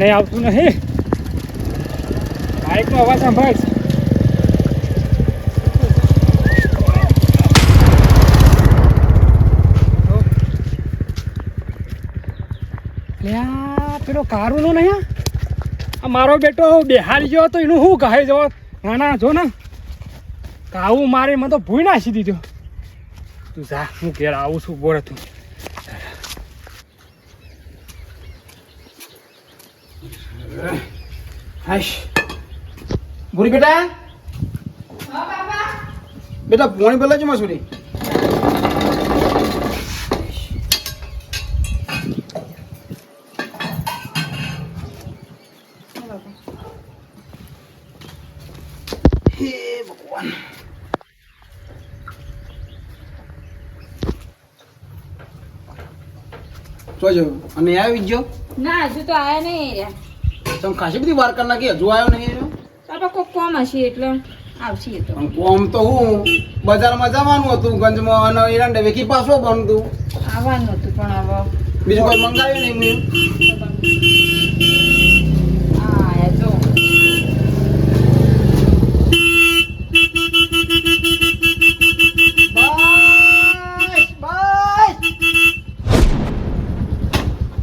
એને આવતું નહીં બાઇકનો અવાજ સંભળાય છે. કારું પેલો કારુનો નહીં આ? મારો બેટો બેહારી ગયો તો એનું શું કહે જવો? ના ના, જો ને. કાવું મારે, મને તો ભૂઈ નાખી દીધો. તું જા, હું ઘેર આવું છું, બોરે તું હાશ ભૂરી બેટા? બેટા, પોણી પેલા જ મસૂરી? જોજો અને આવી ગયો ના, હજુ તો આયા નહીં રહ્યા. તમે ખાસી બધી વાર કરી નાખી? હજુ આવ્યો નહીં તારો કોક કોમ હશે એટલે આવશે તો. કોમ તો હું બજારમાં જવાનું હતું ગંજમાં અને એરંડે વેખી પાછો બનતું. આવવાનું હતું પણ આવો બીજું કોઈ મંગાવ્યું નહીં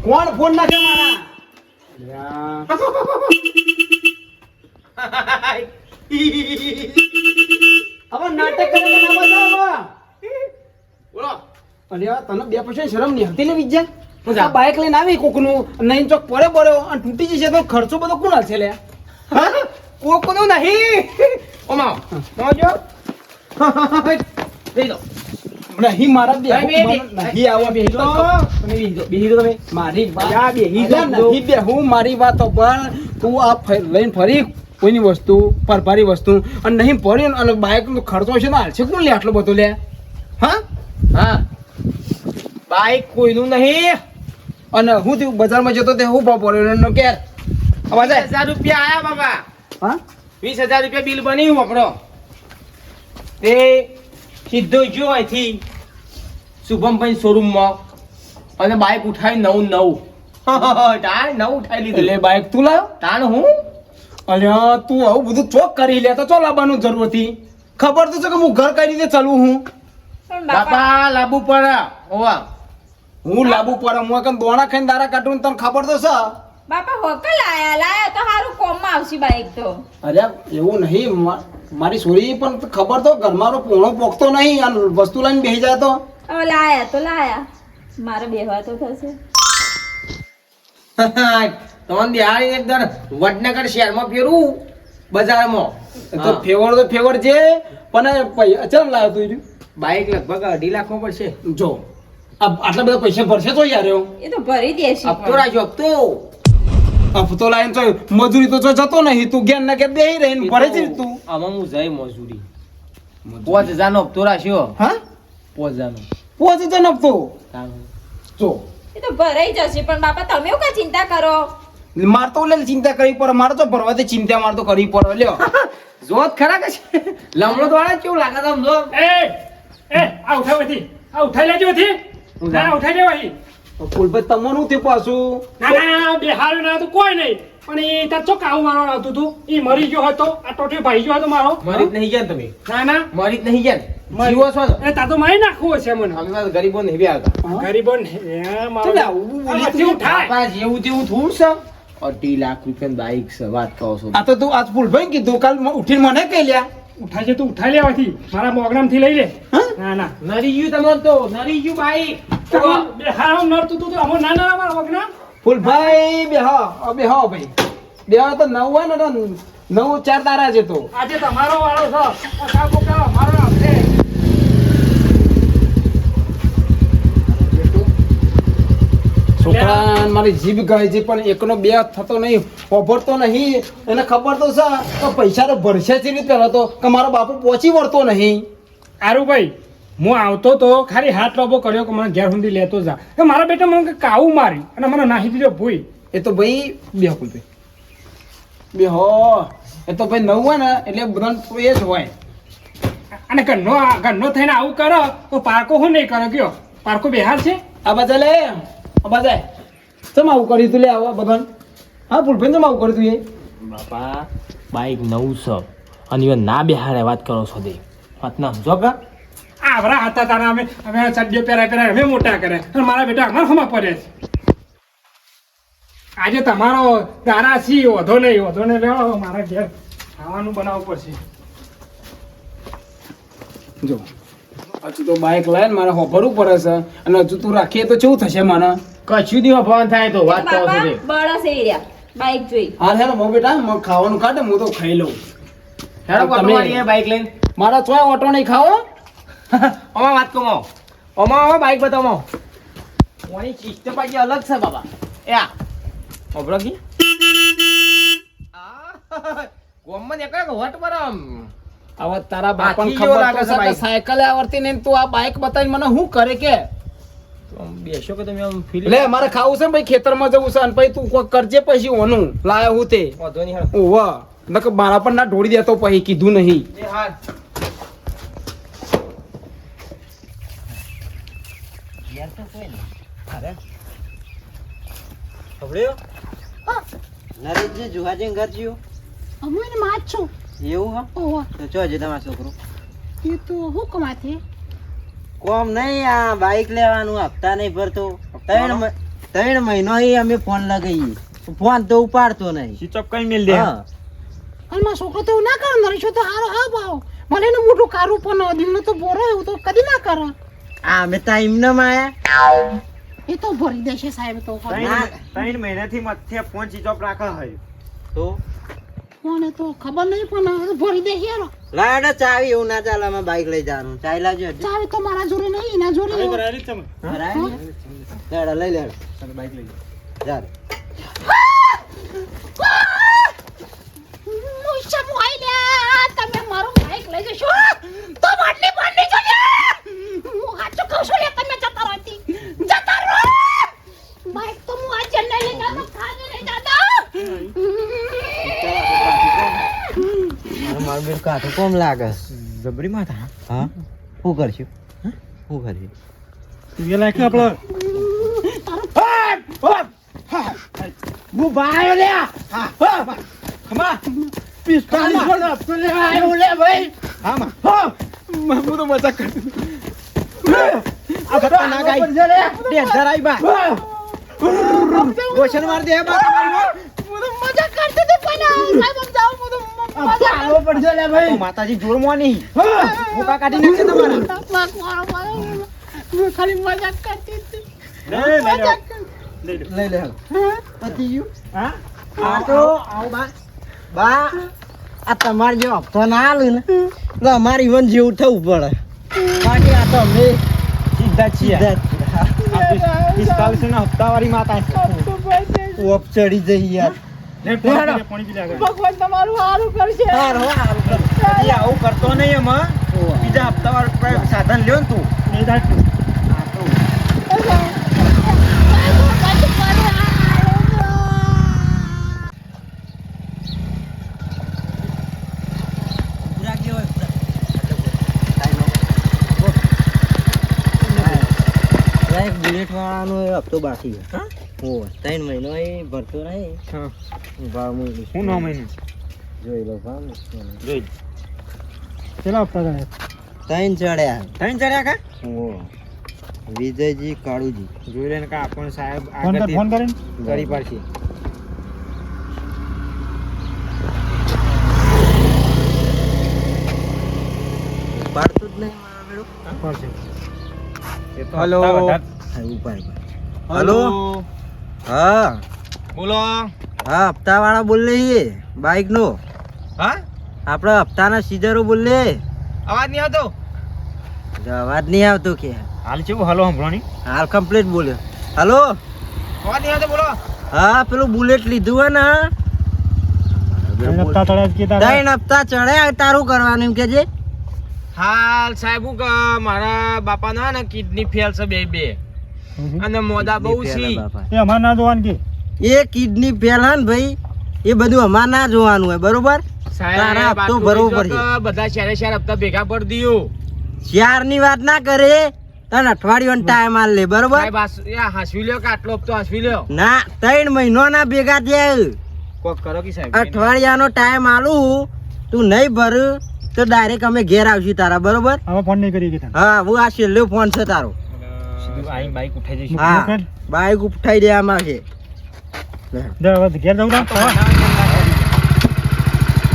કોણ ફોન નાખે મારા? હવે નાટક કરે મને બોલો. અરે તને બે પૈસા શરમ નહીં હતી ને વિજ્જા આ બાઇક લઈને આવી કોકનું નહીં ચોક પડે પડ્યો અને તૂટી જશે તો ખર્ચો બધો કોણ હશે લે? કોકનું નહીં. ઓમા. મોજો લઈ લો. નહીં મારા બે નહીં આવો બેહી. તો તમે મારી વાત બેહી નહીં બે હું મારી વાત પણ તું આ લઈને ફરી કોઈની વસ્તુ પરભારી વસ્તુ. અને નહીં પડી અને બાઇકનો ખર્ચો છે ને હાલશે કોણ લે આટલો બધો લે? હા? હા. બાઇક કોઈનું નહીં. અને હું થયું બજારમાં જતો તે હું ભાવ પડ્યો કેર કે? અવાજ હજાર રૂપિયા આયા બાબા. હા? વીસ હજાર રૂપિયા બિલ બન્યું આપણો. તે સીધો ગયો અહીંથી શુભમભાઈ શોરૂમમાં. અને બાઇક ઉઠાવી નવું નવું. તાણ નવ ઉઠાવી લીધું. એટલે બાઇક તું લાવ તાણ હું? અરે તું આવું બધું ચોક કરી લે તો ચો લાવવાનું જરૂર હતી? ખબર તો છે કે હું ઘર કઈ રીતે ચાલવું હું? બાપા લાબુ પડે. ઓવા હું લાબુ પડે હું કેમ દોણા ખાઈને દારા કાઢું તને ખબર તો છે? બાપા હોકલ લાયા લાયા તો સારું કોમમાં આવશે બાઈક તો. અરે એવું નહીં મા- મારી છોરી પણ ખબર તો ઘરમાં પોણો પોખતો નહીં આ વસ્તુ લઈને બેસી જાય તો. હવે લાયા તો લાયા. મારે બેહવા તો થશે. તમને બિહારી એકદમ વડનગર શહેરમાં ફેરવું બજારમાં. તો ફેવર તો ફેવર છે પણ ચમ લાવ્યો તું ઈ? બાઇક લગભગ અઢી લાખમાં પડશે. જો આટલા બધા પૈસા ભરશે તો યાર એવો એ તો ભરી દેશે હપ્તો રાખ્યો હપ્તો. હફતો લાઈન તો મજૂરી તો જતો નહીં તું ઘેર ના કે બેહી રહીને ભરે છે તું. આમાં હું જાય મજૂરી. પોચ હજારનો હપ્તો રાખ્યો? હા? પોચ હજારનો. પોચ નફતો તાણ. જો. એ તો ભરાઈ જશે પણ બાપા તમે એવું કા ચિંતા કરો? માર તો લે ચિંતા કરવી પડે મારે તો ભરવાથી ચિંતા માર તો કરવી પડે લ્યો. જોત ખરા કે છે? લમણો દ્વારા કેવું લાગે તમ જો? એ એ આ ઉઠાવ હતી આ ઉઠાઈ લેજો થી ના ઉઠાઈ લેવાય. ફૂલભાઈ તમારું થયું પાછું? ના ના બે હારું ના તો કોઈ નહીં. પણ એ તાર ચોક આવું મારવાનું આવતું હતું એ મરી ગયો હતો. આ ટોટી ભાઈ ગયો હતો મારો. મરી જ નહીં ગયા તમે? ના ના. મરી જ નહીં ગયા. જીવો છો એ તા તો મારી નાખવું હશે મને. હવે તો ગરીબો ને આવતા ગરીબો ને એ મારો. જેવું થાય. જેવું તેવું થોડું છે? અઢી લાખ રૂપિયા બાઈક છે વાત કહો છો. આ તો તું આજ ફૂલભાઈ કીધું કાલ ઉઠીને મને કહી લ્યા. ઉઠાઈ છે તો ઉઠાઈ લેવાથી મારા મોગરામથી લઈ લે. હા? ના ના. નરી યુ તમાર તો નરી યુ ભાઈ બે હારું નડતું તું તો આમાં ના ના મારા મોગરામ? ફૂલભાઈ બેહો અ બેહો ભાઈ. બેહો તો નવ હોય ને નવ ચાર તારા છે તો. આજે તમારો વાળો છે. આ કાકો કાકો મારો છે મારી જીભ ગઈ છે પણ એકનો બે થતો નહીં ઓભરતો નહીં. એને ખબર તો છે તો પૈસા તો ભરશે જ રીતે પહેલાં તો કે મારો બાપુ પહોંચી વળતો નહીં. આરુભાઈ હું આવતો તો ખાલી હાથ લોબો કર્યો કે મને ઘેર સુધી લેતો જા. એ મારા બેટા મને કાવું મારી અને મને નાહી દીધો ભૂઈ. એ તો ભાઈ બે ભાઈ બે હો એ તો ભાઈ નવું હોય ને એટલે તો એ જ હોય. અને ઘરનો ઘરનો થઈને આવું કરો તો પારકો શું નહીં કરો કયો? પારકો બિહાર છે? આ બધા લે. બધા ચમ આવું કર્યું તું? લે આવા બધા હા ભૂલભાઈ તો આવું કર્યું તું એ? બાપા બાઈક નવું છે. અને એ ના બેહાડે વાત કરો છો દે. વાત ના સમજો કા? આવરા હતા તારા અમે અમે ચડ્ડીઓ પહેરાય પહેરાય અમે મોટા કરે અને મારા બેટા અમારા હમા પડે છે. આજે તમારો દારા સી વધો નહીં વધો નહીં લેવો મારા ઘેર ખાવાનું બનાવવું પડશે. જો. હજુ તો બાઇક લઈને મારે હોભરવું પડે છે. અને હજુ તું રાખીએ તો કેવું થશે મને? કશું દી હોભવાન થાય તો વાત કરો છો બળસ એ રહ્યા. બાઈક જોઈ. હા હેલો મો બેટા મો ખાવાનું કાઢે હું તો ખાઈ લઉં. હેડો તમે- બાઈક લઈને. મારા ચોય ઓટો નહીં ખાવો? ઓમાં વાત કમો ઓમાં. ઓમાં બાઈક બતાવો ઓની સિસ્ટમ પાછી અલગ છે બાબા એ આ. ઓબળો કી. ગોમમાં નીકળે વટ પર આમ? હવે તારા બાપાને ખબર બાઈક. સાયકલે આવડતી નહીં ને તું આ બાઇક બતાવીને મને શું કરે કે? બેસો કે તમે આમ ફીલ લે મારે ખાવું છે ભાઈ ખેતરમાં જવું છે અને પછી તું કોઈ કરજે પછી ઓનું. લાયો હું તે. વાંધો નહીં ઓવા નકર મારા પણ ના ઢોળી દેતો પછી કીધું નહીં. એ હા. નરેશજી જુહાજી ઘર જ્યો અમે એને માં છું. એવું હા? ઓહો. તો ચો જે તમારો છોકરો. એ તો હું કમાથી કોમ નહીં આ બાઇક લેવાનું હપ્તા નહીં ભરતો. ત્રણ ત્રણ મહિનો અમે ફોન લગાવીએ ફોન તો ઉપાડતો નહીં. સ્વિચ ઓફ કરી મેલ હા. અને મારો છોકરો તો એવું ના કરે નરેશો તો હારો હા ભાવ. મને એનું મોટું કારું પણ દિલનો તો બોરો એવું તો કદી ના કરે. આ અમે ટાઈમ ન માયા. એ તો ભરી દેશે સાહેબ તો. ત્રણ મહિનાથી મથે ફોન સ્વિચ ઓફ રાખા હોય તો? મને તો ખબર નહીં પણ ભરી દે હેરો. લાડો ચાવી એવું ના ચાલે અમે બાઈક લઈ જવાનું. ચાવી લાવજો ચાવી તો મારા જોડે નહીં એના જોડે? લેડો લઈ લેડ બાઈક લઈ મુઆઈ તમે મારું બાઈક લઈ જશો? તો માટલી પાણી જોજે હું સાચું કહું છું લે તમે જતા રહતી જતા રહો. બાઈક તો હું આજે નહીં લઈ જાતો કાલે લઈ જાતો. મારું બેન કાઠું કોમ લાગે. જબરી માથા? હા? શું કરશું? શું કરશું? તું લાગે આપણો હું ભાઈ લે હા ખમા. પિસ્તાલીસ નો હપ્તો લેવા આવ્યો લે ભાઈ. હા માં. હા. હું તો મજાક કરતો આ ગપ્પા ના ગાઈ ડેન્જર આઈ બા ગોશન માર દે બા તમારી મજા કરતી હતી પણ સાહેબ આમ હું તો આવો પડશે લે ભાઈ? માતાજી જોરમાં નહીં મુકા કાઢી નાખશે તમારા. કરતી મારો મારો હું ખાલી મજા કરતી હતી લઈ લે પતી ગયું? હા? આ તો આવો બા. બા આ તમારે જો હપ્તો ના આલું ને તો અમારે ઈવન જેવું થવું પડે. બાકી આ તો અમે સીધા છીએ. પિસ્તાલીસ ના હપ્તા વાળી માતા ઓપ ચડી જઈ યાર. ભગવાન તમારું સારું કરશે. હાર હો હારું કર. એ આવું કરતો નહીં એમાં બીજા હપ્તા સાધન લ્યો ને તું. બુલેટ વાળાનો એ હપ્તો બાકી છે. ઓ ત્રણ મહિનો એ ભરતો રહે? હા. ભાવ મૂકી હું નવ મહિનો. જોઈ લો ભાવ જોઈ. કેટલા હપ્તા થાય? ત્રણ ચડ્યા. ત્રણ ચડ્યા કા? ઓ વિજયજી કાળુજી. જોઈ લે ને કા આપણ સાહેબ આગળ કર ફોન કરીને. કરી પડશે. પાડતું જ નહીં મારા બેડું. પડશે. એ તો હલો. હલો. હા. બોલો. હા હપ્તા વાળા બોલે બાઈક નો હા? આપણે હપ્તાના સીધરો બોલે અવાજ નહીં આવતો? અવાજ નહીં આવતો કે. હાલ કેવું હલો સંભળાણી હાલ કમ્પ્લીટ બોલ્યો હાલો. અવાજ નહીં આવતો બોલો. હા પેલું બુલેટ લીધું હે ને. હપ્તા ત્રણ ચડ્યા તારું કરવાનું એમ કે હાલ સાહેબ મારા બાપાના ને કિડની ફેલ છે બે બે અને મોદા બહુ છે. એ અમાર ના જોવાનું કે? એ કિડની પહેલા ને ભાઈ એ બધું અમાર ના જોવાનું હોય બરોબર? તારા હપ્તો ભરવો પડશે. બધા ચારે ચાર હપ્તા ભેગા કરી દીયો. ચારની વાત ના કરે. તને અઠવાડિયો ટાઈમ આલ લે બરોબર? હાંસવી લ્યો કે આટલો હપ્તો હસવી લ્યો? ના ત્રણ મહિનો ના ભેગા થયા કોક કરો કે સાહેબ? અઠવાડિયાનો ટાઈમ આલું તું નહીં ભર તો ડાયરેક્ટ અમે ઘેર આવશું તારા બરોબર? હવે ફોન નહીં કરી હા હું આ છેલ્લો ફોન છે તારો. સીધું આઈ બાઈક ઉઠાઈ જઈશું. હા બાઈક ઉઠાઈ દેવામાં છે ઘેર જવું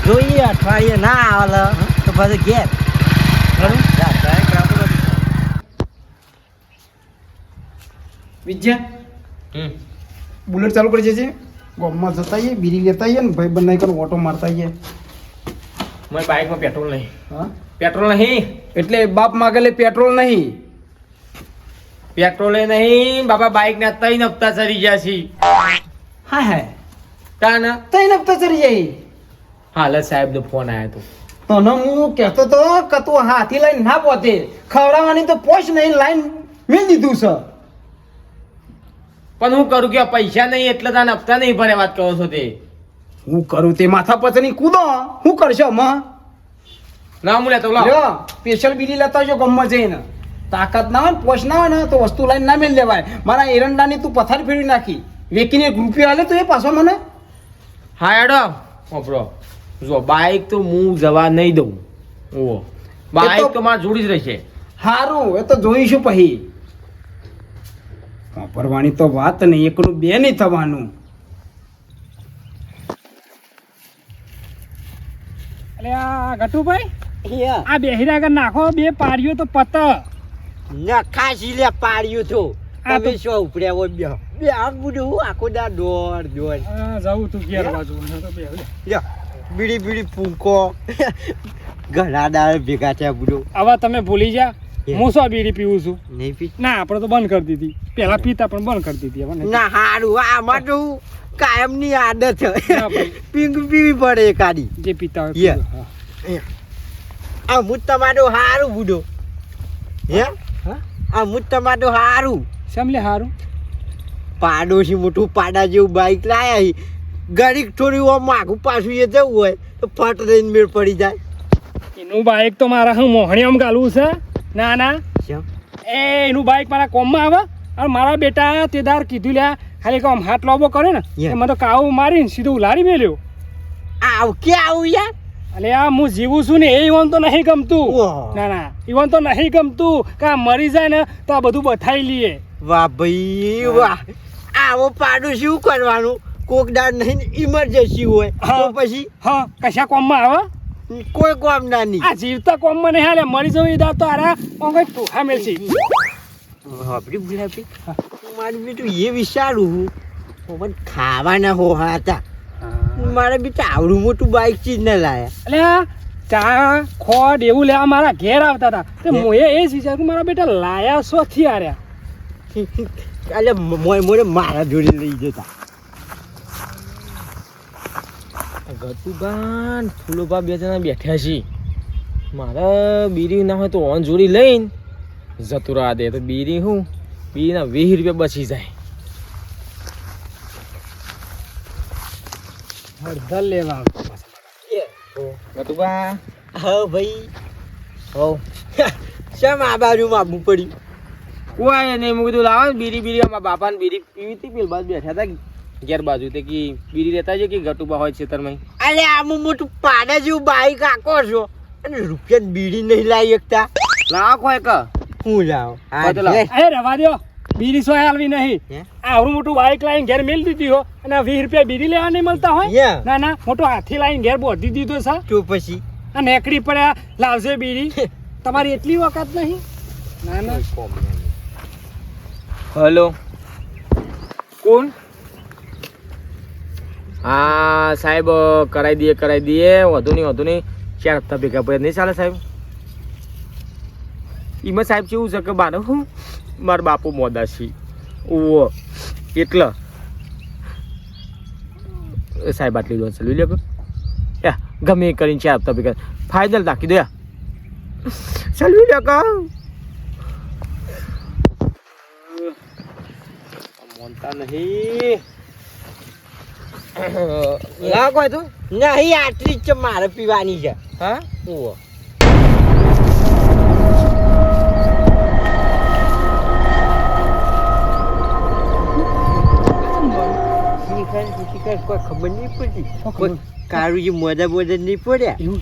જોઈએ અઠવાડિયે ના આવે તો પછી ઘેર. વિજ્યા બુલેટ ચાલુ કરી છે ગામમાં જતા આવીએ બીરી લેતા આવીએ ને ભાઈ બંને કરીને ઓટો મારતા આવીએ. મારી બાઈકમાં પેટ્રોલ નહીં. હા? પેટ્રોલ નહીં. એટલે બાપ માગેલે પેટ્રોલ નહીં. પેટ્રોલે નહીં બાપા બાઈક ના ત્રણ હપ્તા ચડી ગયા છે. હા હા તાન? તઈ નફતા ચડી જાય હાલત સાહેબ નો ફોન આવ્યો તો. તને હું કહેતો તો કે તું હાથી લઈને ના પોતે ખવડાવવાની તો પોચ નહીં લાઈન મેં દીધું છે. પણ હું કરું કે પૈસા નહીં એટલે તાને હપ્તા નહીં ભરે વાત કરો છો તે. હું કરું તે માથા પછની કૂદો. હું કરશો માં ના હું લેતો લો સ્પેશિયલ બીડી લેતા જો ગમમાં જઈને. તાકાત ના હોય ને પોચ ના હોય ને તો વસ્તુ લઈને ના મેળ લેવાય. મારા એરંડાની તું પથારી ફેરવી નાખી. વેકીને એક રૂપિયો આલે તો એ પાછો મને? હા એડો ઓપરો જો બાઈક તો હું જવા નહીં દઉં. ઓ બાઈક તો મારા જોડી જ રહેશે. હારું એ તો જોઈશું પછી. વાપરવાની તો વાત નહીં એકનું બે નહીં થવાનું. અરે આ ગટુભાઈ આ બેહીરા આગળ નાખો બે પાડ્યો તો પત. નખાશી લે પાડ્યું તું. આ તમે શું ઉપડ્યા હોય બે? બે આમ બધું હું આખો દા દોડ દોડ. હા જવું તું ઘેર બાજુ. બીડી બીડી ફૂંકો. ઘણા દાળ ભેગા થયા બધું. હવે તમે ભૂલી જા. હું. શું બીડી પીવું છું? નહીં પી. ના આપણે તો બંધ કરી દીધી. પેલા પીતા પણ બંધ કરી દીધી હવે ના હારું આમાં તો કાયમની આદત પીંગ પીવી પડે એકાદી. જે પીતા હોય. આ હું તમારું હારું બુડો હા? આ મુજ તમારું હારું. શેમ લે હારું? પાડોશી મોટું પાડા જેવું બાઇક લાયા હી ગરીક થોડી ઓમ માગું પાછું એ જવું હોય તો ફટ રહીને મેળ પડી જાય. એનું બાઈક તો મારા હું મોહણી આમ ગાલવું છે. ના ના? એ એનું બાઈક મારા કોમમાં આવે. અને મારા બેટા તે દાર કીધું લ્યા ખાલી આમ હાથ લોબો કરે ને એમાં તો કાવું મારીને સીધું ઉલારી મેલ્યો. આવ કે આવું યાર? એટલે આ હું જીવું છું ને એ ઈવન તો નહીં ગમતું. ના ના ઈવન તો નહીં ગમતું કે આ મરી જાય ને તો આ બધું બથાઈ લઈએ વાહ ભાઈ વાહ. આવો પાડું શું કરવાનું? કોક દાડ નહીં ઇમરજન્સી હોય. તો પછી? હા કશા કોમમાં આવે? કોઈ કોમ ના નહીં આ જીવતા કોમમાં નહીં હાલે મરી જવું એ તો આરા કોણ કઈ ટૂંકા મેલશે. આપડી ભૂલાપી મારી બેટું એ વિચારું હું ખાવાના હો હા હતા મારે બેટા આવડું મોટું બાઈક ચીજ ના લાયા. આ ચા ખોડ એવું લેવા મારા ઘેર આવતા હતા. તે હે? એ જ વિચાર્યું મારા બેટા લાયા સોથી આર્યા એટલે મોય મોરે મારા જોડે લઈ જતા. ગતુબાન ફૂલોબા બે જણા બેઠ્યા છે. મારે બીરી ના હોય તો ઓન જોડી લઈને જતું રહા દે તો બીડી હું? બીરીના વીસ રૂપિયા બચી જાય. હળદર લેવા આવતો હા. ભાઈ. હો. શેમ આ બાજુ માગવું પડ્યું કોઈ નહીં મેં કીધું લાવો ને બીરી બીડી અમારા બાપાને બીરી પીવી હતી પેલ બાજુ બેઠા હતા ઘેર બાજુ તે કે બીડી લેતા છે કે ગટુબા હોય છેતરમાં અરે આમ મોટું પાડા જેવું બાઈક આકો છો. અને રૂપિયા બીડી નહીં લાવી શકતા. લાવો કોઈ ક હું લાવ. હા તો લાવ. એ રવા દ્યો. બીડી સોય હાલવી નહીં. આ આવડું મોટું બાઈક લાવીને ઘેર મેલ દીધી હો. અને વીસ રૂપિયા બીડી લેવા નહીં મળતા હોય? ના ના મોટો હાથી લાવીને ઘેર બોધી દીધો છે. ચૂપ પછી? અને એકડી પડ્યા લાવજે બીડી. તમારી એટલી વખત નહીં? ના ના. હલો. કોણ? હા સાહેબ કરાવી દઈએ કરાવી દઈએ. વધુ નહીં વધુ નહીં. ચાર હપ્તા ભેગા પડે નહીં ચાલે સાહેબ? એમાં સાહેબ કેવું છે કે બાને હું? મારા બાપુ મોદા છે ઓવો એટલે સાહેબ આટલી લોન ચલવી લે યા ગમે એ કરીને ચાર હપ્તા ભેગા ફાઇનલ નાખી દો યા. ચલવી લે મોનતા નહીં. લાગો તું. નહીં આટલી જ છે મારે પીવાની છે. હા? ઓહો. કોઈ ખબર નહીં પડતી? કોઈ કારું જે મોજા બોજા નહીં પડ્યા એવું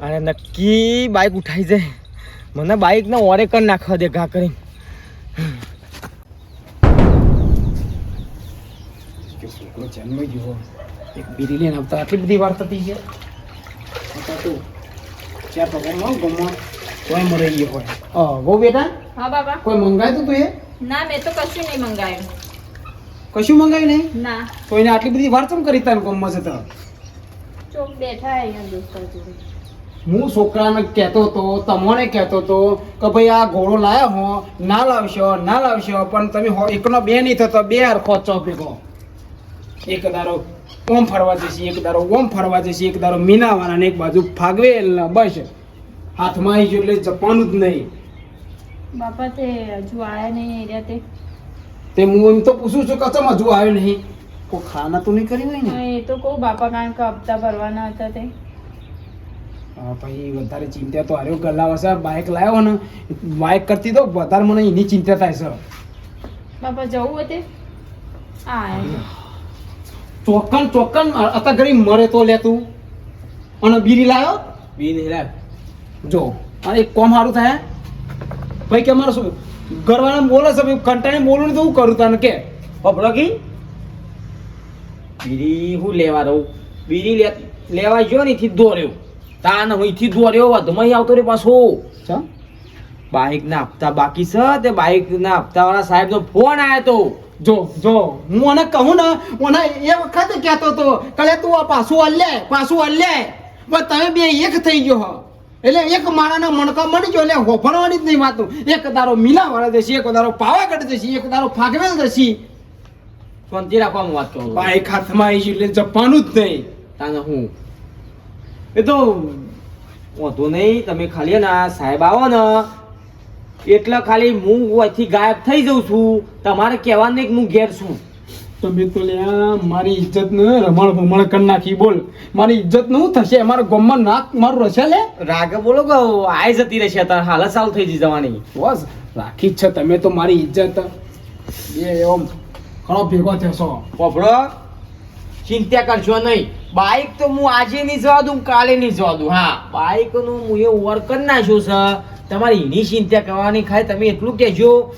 થયા નક્કી બાઇક ઉઠાઈ જાય મને બાઇક ને ઓરે કરી નાખવા દે ઘા કરી જો છોકરો જુઓ એક બીરી લઈને આવતા આટલી બધી વાર થતી છે. તો ચાર પગારમાં ગમવા કોઈ મરી ગયો હોય. બહુ બેટા? હા બાબા. કોઈ મંગાવ્યું તું એ? ના મેં તો કશું નહીં મંગાવ્યું. કશું મંગાવ્યું નહીં? ના. એને આટલી બધી વાર ચમ કરી તારે ગમવા છે તો ચોક બેઠા અહીંયા દોસ્તો જોડે. હું છોકરાને કહેતો હતો તમને કહેતો હતો કે ભાઈ આ ઘોડો લાયા હો ના લાવશો ના લાવશો પણ તમે એકનો બે નહીં થતો બે હરખો ચો ભેગો. એક દારો ઓમ ફરવા જશે એક દારો ઓમ ફરવા જશે એક દારો મીનાવાળા ને એક બાજુ ફાગવે બસ. હાથમાં આવી ગયું એટલે જપવાનું જ નહીં. બાપા તે હજુ આયા નહીં એરિયા તે? તે હું એમ તો પૂછું છું કે હજુ આવ્યો નહીં? કોઈ ખાના તો નહીં કર્યું હોય ને? એ તો કહું બાપા કારણ કે હપ્તા ભરવાના હતા તે. ભાઈ વધારે ચિંતા તો હાર્યો ગલા છે બાઇક લાવ્યો ને બાઇક કરતી તો વધારે મને એની ચિંતા થાય છે. બાપા જવું હતું હા ચોક્કન ચોક્કન અત્યારે ઘડી મરે તો લે તું. અને બીરી લાવ્યો બી નહીં જો અને એક કોમ સારું થાય ભાઈ કે અમારે શું ઘરવાળા બોલે છે ભાઈ કંટાળી બોલું તો હું કરું તને કે? પપડો કી બીરી હું લેવા રહું? બીરી લે લેવા ગયો ને થી દોર્યો. તાન હું થી દોર્યો વધમાં આવતો રે પાછો. ચા બાઇક ના હપ્તા બાકી છે તે બાઇક ના હપ્તા વાળા સાહેબ નો ફોન આવ્યો તો. જો જો હું મને કહું ને મને એ વખત કહેતો હતો કલે તું આ પાછું હલ્લે પાછું હલ્લે પણ તમે બે એક થઈ ગયો હો. એટલે એક માળાના મણકા મળી ગયો એટલે હોફરવાની જ નહીં વાતું. એક દારો મીલા વાળા જશે એક દારો પાવાગઢ જશે એક દારો ફાગવેલ જશે શાંતિ રાખવાનું વાત કરું? બાઈક હાથમાં આવી એટલે જપવાનું જ નહીં. તાને હું? એ તો વાંધો નહીં તમે ખાલી ને સાહેબ આવો ને એટલે ખાલી હું અહીંથી ગાયબ થઈ જાઉં છું. તમારે કહેવા નહીં કે હું ઘેર છું. તમે તો લ્યા મારી ઇજ્જત ને રમણ ભમણ કરી નાખી બોલ. મારી ઇજ્જતનું થશે? અમારા ગમમાં નાક મારું રહેશે લે? રાગે બોલો કે આય જતી રહેશે તાર હાલત ચાલુ થઈ જઈ જવાની. બસ રાખી જ છે તમે તો મારી ઇજ્જત. એ એમ ઘણો ભેગો થશો. પોપડો ચિંતા કરશો નહીં. બાઇક તો હું આજે નહીં જવા દઉં કાલે નહીં જવા દઉં. હા બાઇકનું હું એ ઓવર કરી નાખ્યું છે. તમારી એની ચિંતા કરવાની ખાય તમે એટલું કહેજો.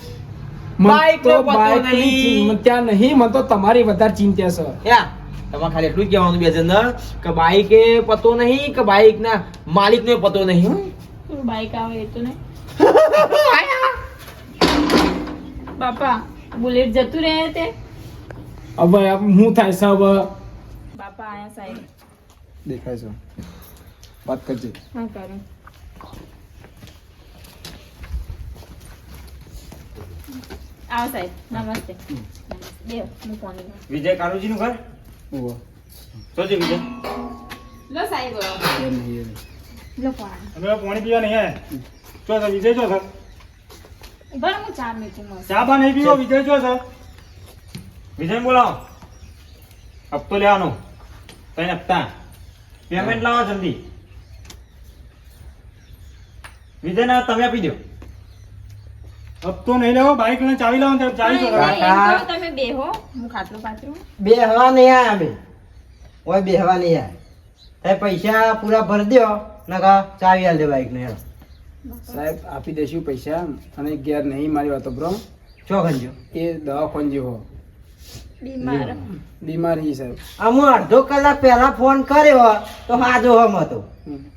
બાઇક બાઈક તો નો નહીં. ચિંતા નહીં મને તો તમારી વધારે ચિંતા છે. તમારે ખાલી એટલું જ કહેવાનું બે જણ કે બાઇક એ પતો નહીં કે બાઇક ના માલિક નો પતો નહીં બાઇક આવે એ તો નહીં. બાપા બુલેટ જતું રહે તે? હવે હું થાય છે બાપા આયા સાઈડ દેખાય છે. વાત કરજે. હા કરું. આવો સાહેબ નમસ્તે. દેવ હું કોની વિજય કાનુજી નું ઘર? ઓહો તો છે વિજય. લો સાહેબ. લો પાણી. અમે પાણી પીવા નહીં આયા ચો સર વિજય ચો સર. હું ચા મીઠું ચા બા નહીં પીવો વિજય ચો સર. વિજય બોલાવો. હપ્તો લેવાનો. તને હપ્તા પેમેન્ટ લાવો જલ્દી વિજય તમે આપી દો હપ્તો નહીં લેવો બાઈક ને ચાવી લાવો ને ચાવી નહીં, તમે બેહો હું ખાટલું પાથરું બે હવા નહીં આયા અમે. ઓય બે હવા નહીં આયા તે પૈસા પૂરા ભરી દો નકા ચાવી આલ દે બાઈક ને સાહેબ આપી દેશું પૈસા અને ઘેર નહીં મારી વાતો બ્રો ચો ખંજો એ દવાખાન જેવો. બીમાર. બીમારી. સાહેબ. અમુ અડધો કલાક પહેલા ફોન કર્યો તો હાજો હમ હતો.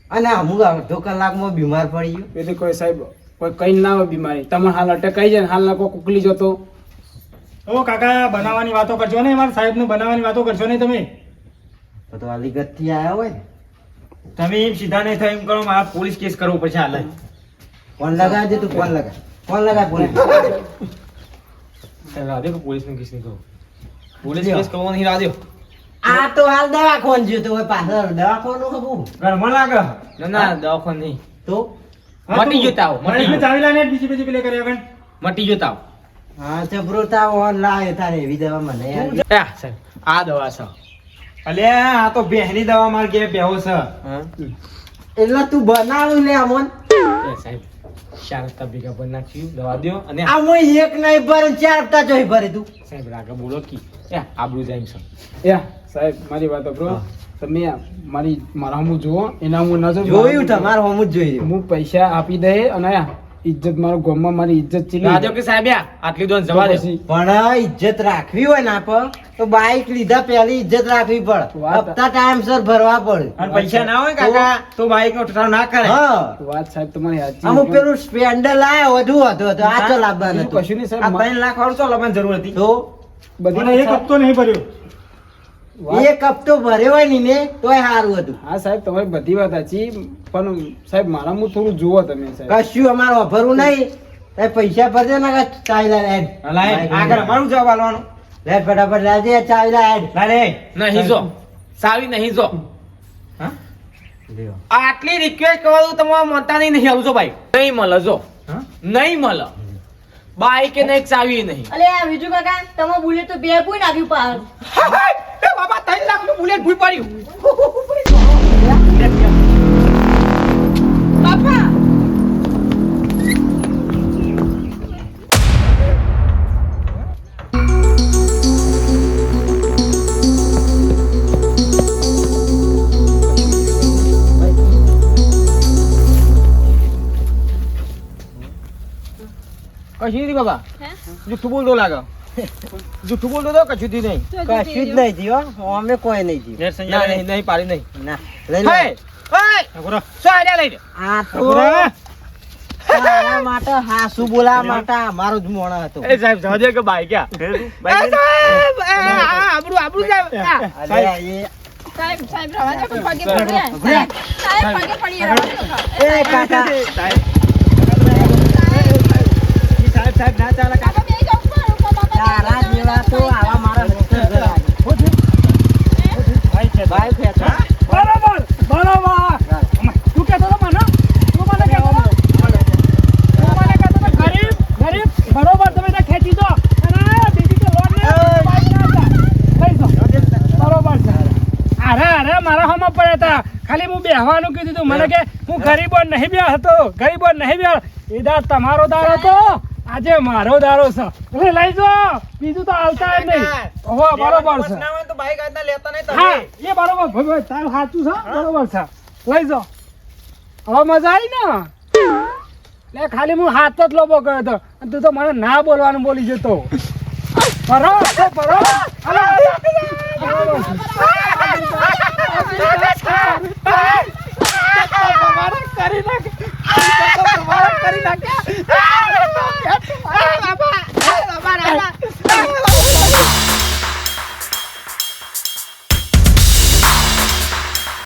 અને અમુક અડધો કલાકમાં બીમાર પડી ગયો. એટલે કોઈ સાહેબ કોઈ કઈ ના હોય બીમારી. તમે હાલ અટકાઈ જાય ને હાલ ના કોઈ કુકલી જતો. ઓ કાકા બનાવવાની વાતો કરશો ને મારા સાહેબનું બનાવવાની વાતો કરશો ને તમે. તો તો અલીગઢથી આવ્યા હોય. તમે એમ સીધા નહીં થાય એમ કરો મારા પોલીસ કેસ કરવો પછી હાલ. ફોન લગાવજે તું ફોન લગાવ ફોન લગાવ પોલીસ રાધે પોલીસ નો કેસ નહીં કહું પોલીસ કેસ કરવો નહીં રાધે આ તો હાલ દવાખાન જ્યો તો પાછળ દવાખાનું હબું ઘરમાં લાગે? ના ના દવાખાન નહીં. તો? મટી તું. જતા આવો, મટી મને ગયું. બીજી બીજી પેલે કરી આગળ? મટી આવો. હા જબરો તાવ ઓન તારે એવી દવા મને આ દવા છે. અલ્યા આ તો બેહની દવા માર કે બેહો છે. એટલે તું બનાવું ને અમોન સાહેબ ચાર હપ્તા ભેગા પર નાખ્યું દવા દો અને આ હું એક નહીં ભરે ચાર હપ્તા જોઈ ભરે તું સાહેબ રાગે બોલો કી. એ આબરૂ જાય છે. યા સાહેબ મારી વાત કરો તમે મારી મારા હમું જુઓ એના હું નજર જોયું તમારે હું જ જોઈએ હું પૈસા આપી દે અને આ ઇજ્જત મારો ગામમાં મારી ઇજ્જત છે રાજો કે સાહેબ આટલી દોન જવા દે. પણ ઇજ્જત રાખવી હોય ના આપણ તો બાઈક લીધા પહેલી ઇજ્જત રાખવી પડે. હપ્તા ટાઈમસર ભરવા પડે. અને પૈસા ના હોય કાકા તો બાઈક નો ઠરાવ ના કરે. હા. વાત સાહેબ તમારી સાચી અમુક પેલું સ્પેન્ડર લાયો વધુ હતો તો આ તો લાવવાનું. કશું નહીં આ સાહેબ ત્રણ લાખ વાળું તો લાવવાની જરૂર હતી. તો બધી એક હપ્તો નહીં ભર્યો. એક હપ્તો ભર્યો હોય ને ને તોય સારું હતું. હા સાહેબ તમારી બધી વાત સાચી પણ સાહેબ મારા હું થોડું જુઓ તમે સાહેબ. કશું અમારે વાપરવું નહીં. પૈસા ભરજો ને ચાવીલા ચાવી લે હેડ લાય આગળ અમારું જવાબ આલવાનું. લે ફટાફટ લાવજે ચાવીલા એડ. અરે નહીં જો. સાવી નહીં જો. આટલી રિક્વેસ્ટ કરવાનું તમારે મનતા નહીં નહીં આવજો ભાઈ. નહીં મળે જો. નહીં મળે. બાઈક કે નહીં ચાવી નહીં. અલે આ બીજું કાકા તમે બુલેટ તો બે પૂઈ નાખ્યું પાર બાબા ત્રણ લાખનું બુલેટ ભૂઈ પડ્યું. બાપા! કશું બાબા હે? જુઠ્ઠું બોલતો લાગે. જુઠ્ઠું બોલતો તો કશું થી નહીં. કશું જ નહીં થયો અમે કોઈ નહીં થયું. ના નહીં. નહીં પાડી નહીં. ના લઈ લો. હે હે શું આઈડિયા લઈ લે આ તો તારા માટે હાસુ બોલાવા માટે અમારો જ મોણો હતો. સાહેબ જવા સાહેબ કાકા. ના ચાલે બાપા તારા જેવા તો આવા મારા મિત્ર જ ભાઈ ખેંચો. બરાબર બરાબર. તું કહેતો હતો મને. તું મને કહેતો હતો તું મને કહેતો ગરીબ ગરીબ બરોબર તમે ત્યાં ખેંચી દો. અને બીજી તો લોન. બરોબર છે. અરે અરે મારા હોમાં પડ્યા હતા. ખાલી હું બેહવાનું કીધું તું. મને કે હું ગરીબો નહીં બે હતો. ગરીબો નહીં બે એ તમારો દાર હતો. આજે મારો દારો છે. એટલે લઈ જો. બીજું તો આવતા જ નહીં. ઓહો બરોબર છે. તો બાઈક આજના લેતા નહીં તમે. એ બરોબર. ભાઈ તારું સાચું છે? બરોબર છે. લઈ જો. હવે મજા આવી ને? લે ખાલી હું હાથ જ લોબો કર્યો હતો. અને તું તો મને ના બોલવાનું બોલી જતો. બરોબર છે, બરોબર બરોબર. કરી નાખ્યા કરી નાખ્યા